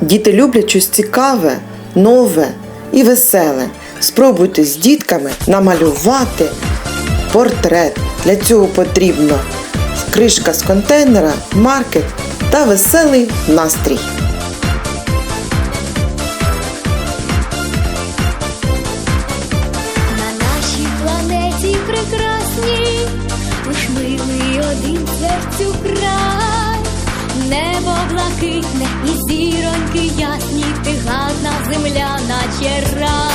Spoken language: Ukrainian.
Діти люблять щось цікаве, нове і веселе. Спробуйте з дітками намалювати портрет. Для цього потрібно кришка з контейнера, маркер та веселий настрій. Прекрасній, лиш милий один серцю небо блакитне і зіроньки ясні, ти гадна земля, наче рай.